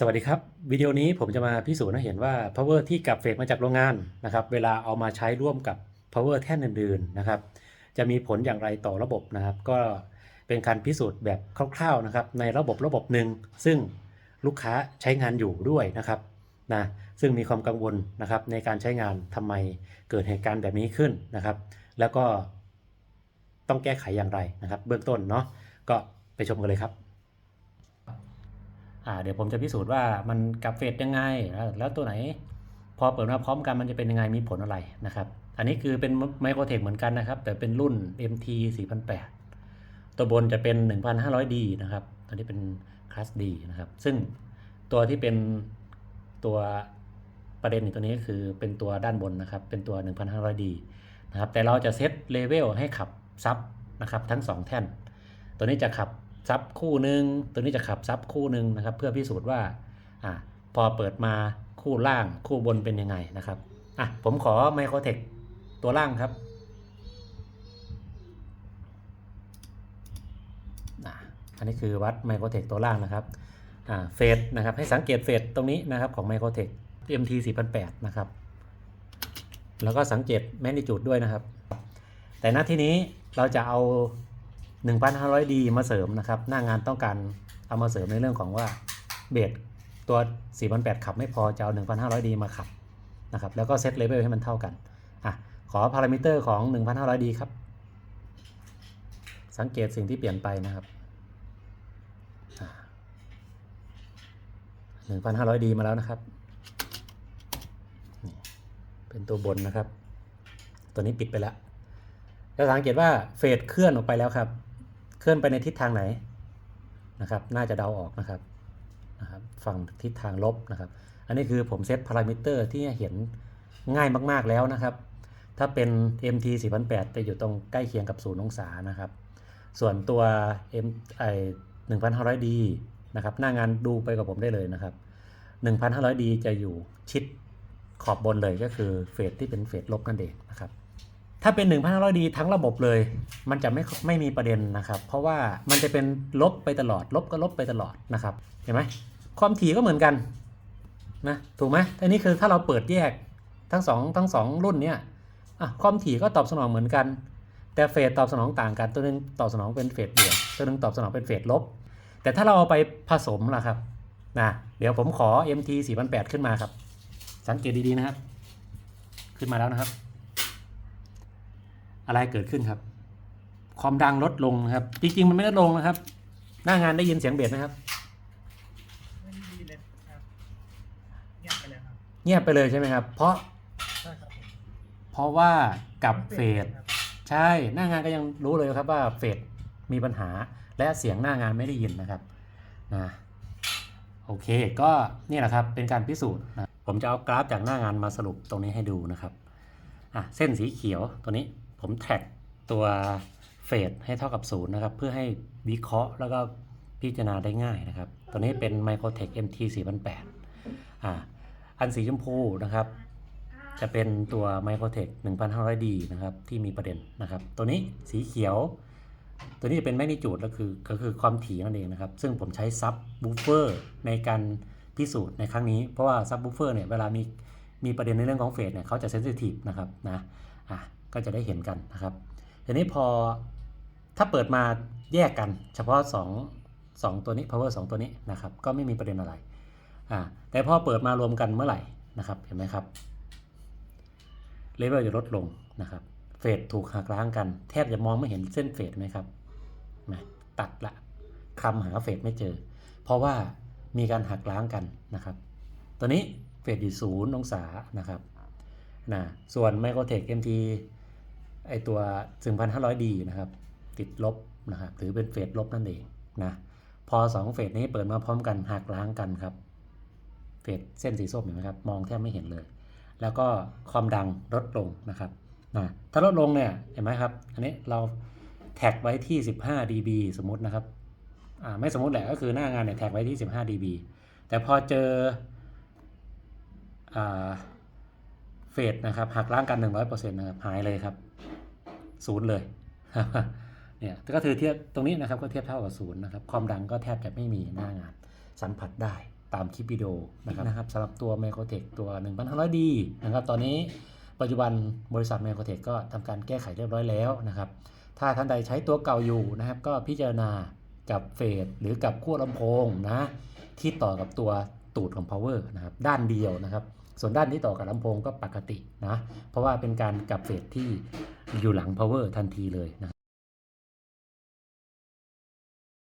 สวัสดีครับ วิดีโอนี้ผมจะมาพิสูจน์ให้เห็นว่า power ที่กลับเฟสมาจากโรงงานนะครับเวลาเอามาใช้ร่วมกับ power แท่นอื่นๆนะครับจะมีผลอย่างไรต่อระบบนะครับ ก็เป็นการพิสูจน์แบบคร่าวๆนะครับในระบบระบบหนึ่งซึ่งลูกค้าใช้งานอยู่ด้วยนะครับนะซึ่งมีความกังวลนะครับในการใช้งานทำไมเกิดเหตุการณ์แบบนี้ขึ้นนะครับ แล้วก็ต้องแก้ไขอย่างไรนะครับ เบื้องต้นเนาะก็ไปชมกันเลยครับ เดี๋ยวผมจะพิสูจน์ว่ามันกับเฟสยังไง แล้วตัวไหน พอเปิดมาพร้อมกันมันจะเป็นยังไงมีผลอะไรนะครับ อันนี้คือเป็นไมโครเทคเหมือนกันนะครับ แต่เป็นรุ่น MT 4008 ตัวบนจะเป็น 1,500D นะครับตัวนี้เป็นคลาส D นะครับ ซึ่งตัวที่เป็นตัวประเด็นตัวนี้ก็คือเป็นตัวด้านบนนะครับ เป็นตัว 1,500D นะครับ แต่เราจะเซตเลเวลให้ขับซับนะครับ ทั้ง 2 แท่น ตัวนี้จะขับ ซับคู่หนึ่งตัวนี้จะขับซับคู่หนึ่งนะครับ เพื่อพิสูจน์ว่าอ่าพอเปิดมาคู่ล่างคู่บนเป็นยังไงนะครับอะผมขอไมโครเทคตัวล่างครับอะอันนี้คือวัดไมโครเทคตัวล่างนะครับอ่าเฟสนะครับให้สังเกตเฟสตรงนี้นะครับของไมโครเทค MT 4008นะครับแล้วก็สังเกตแมกนิจูดด้วยนะครับ แต่ณที่นี้เราจะเอา 1,500D มาเสริมนะครับ หน้างานต้องการเอามาเสริมในเรื่องของว่าเบสตัว4,800ขับไม่พอจะเอา 1,500D มาขับนะครับ แล้วก็เซตเลเวลให้มันเท่ากันอะขอพารามิเตอร์ของ 1,500D ครับ สังเกตสิ่งที่เปลี่ยนไปนะครับอ่า 1,500D มาแล้วนะครับ เป็นตัวบนนะครับ ตัวนี้ปิดไปแล้วจะสังเกตว่าเฟสเคลื่อนออกไปแล้วครับ เคลื่อนไปในทิศทางไหนนะครับ น่าจะเดาออกนะครับนะครับ ฝั่งทิศทางลบนะครับ อันนี้คือผมเซตพารามิเตอร์ที่เห็นง่ายมากๆแล้วนะครับ ถ้าเป็น MT 4008จะอยู่ตรงใกล้เคียงกับ0องศานะครับ ส่วนตัว M ไอ 1,500D นะครับ หน้างานดูไปกับผมได้เลยนะครับ 1,500D จะอยู่ชิดขอบบนเลยก็คือเฟสที่เป็นเฟสลบนั่นเองนะครับ ถ้าเป็น 1,500D ทั้งระบบเลย มันจะไม่ไม่มีประเด็นนะครับ เพราะว่ามันจะเป็นลบไปตลอด ลบก็ลบไปตลอดนะครับ เห็นไหมความถี่ก็เหมือนกันนะถูกไหมอันนี้คือถ้าเราเปิดแยกทั้งสองทั้งสองรุ่นเนี้ยความถี่ก็ตอบสนองเหมือนกัน แต่เฟสตอบสนองต่างกันตัวหนึงตอบสนองเป็นเฟสบวกตัวหนึงตอบสนองเป็นเฟสลบ แต่ถ้าเราเอาไปผสมล่ะครับนะเดี๋ยวผมขอ MT 4008ขึ้นมาครับ สังเกตดีๆนะครับ ขึ้นมาแล้วนะครับ อะไรเกิดขึ้นครับ ความดังลดลงนะครับ จริง ๆ มันไม่ลดลงนะครับ หน้างานได้ยินเสียงเบสไหมครับ ไม่ได้ยินเลยครับเงียบไปเลยครับเงียบไปเลยใช่ไหมครับ เพราะใช่ครับผมเพราะว่ากับเฟสครับใช่หน้างานก็ยังรู้เลยครับว่าเฟสมีปัญหาและเสียงหน้างานไม่ได้ยินนะครับนะโอเคก็นี่แหละครับเป็นการพิสูจน์นะผมจะเอากราฟจากหน้างานมาสรุปตรงนี้ให้ดูนะครับอะเส้นสีเขียวตัวนี้ ผมแท็กตัวเฟสให้เท่ากับศูนย์นะครับ เพื่อให้วิเคราะห์แล้วก็พิจารณาได้ง่ายนะครับ ตัวนี้เป็น Microtech MT 4008อ่าอันสีชมพูนะครับ จะเป็นตัว Microtech 1500D นะครับ ที่มีประเด็นนะครับ ตัวนี้สีเขียว ตัวนี้จะเป็นแมกนิจูดก็คือก็คือความถี่นั่นเองนะครับ ซึ่งผมใช้ซับบูเฟอร์ในการพิสูจน์ในครั้งนี้ เพราะว่าซับบูเฟอร์เนี่ยเวลามีมีประเด็นในเรื่องของเฟสเนี่ยเขาจะเซนซิทีฟนะครับนะอะ ก็จะได้เห็นกันนะครับทีนี้พอถ้าเปิดมาแยกกัน เฉพาะ 2 2 ตัวนี้ power 2 ตัวนี้นะครับก็ไม่มีประเด็นอะไรอ่าแต่พอเปิดมารวมกันเมื่อไหร่นะครับเห็นไหมครับเลเวลจะลดลงนะครับเฟสถูกหักล้างกันแทบจะมองไม่เห็นเส้นเฟสไหมครับนะตัดละคำหาเฟสไม่เจอ เพราะว่ามีการหักล้างกันนะครับ ตัวนี้เฟสอยู่ศูนย์องศานะครับนะส่วน Microtech MT ไอตัว 1500D นะครับ ติดลบนะครับหรือเป็นเฟสลบนั่นเองนะพอ 2 เฟสนี้เปิดมาพร้อมกันหักล้างกันครับ เฟสเส้นสีส้มเห็นไหมครับ มองแทบไม่เห็นเลย แล้วก็ความดังลดลงนะครับนะถ้าลดลงเนี่ยเห็นไหมครับ อันนี้เราแท็กไว้ที่ 15 dB สมมตินะครับอ่าไม่สมมติแหละก็คือหน้างานเนี่ยแท็กไว้ที่ 15 dB แต่พอเจออ่าเฟสนะครับหักล้างกัน 100%นะครับหายเลยครับ ศูนย์เลยเนี่ยก็คือเทียบตรงนี้นะครับก็เทียบเท่ากับศูนย์นะครับความดังก็แทบจะไม่มีหน้างาน สัมผัสได้ตามคลิปวิดีโอนะครับนะครับสำหรับตัว m i c r o t e c h ตัว 1500D นะครับตอนนี้ปัจจุบันบริษัท m i c r o t e c h ก็ทำการแก้ไขเรียบร้อยแล้วนะครับ ถ้าท่านใดใช้ตัวเก่าอยู่นะครับ ก็พิจารณากับเฟสหรือกับขั้วลำโพงนะที่ต่อกับตัวตูดของ power นะครับด้านเดียวนะครับ ส่วนด้านที่ต่อกับลำโพงก็ปกตินะเพราะว่าเป็นการกลับเฟสที่ อยู่หลัง power ทันทีเลยนะ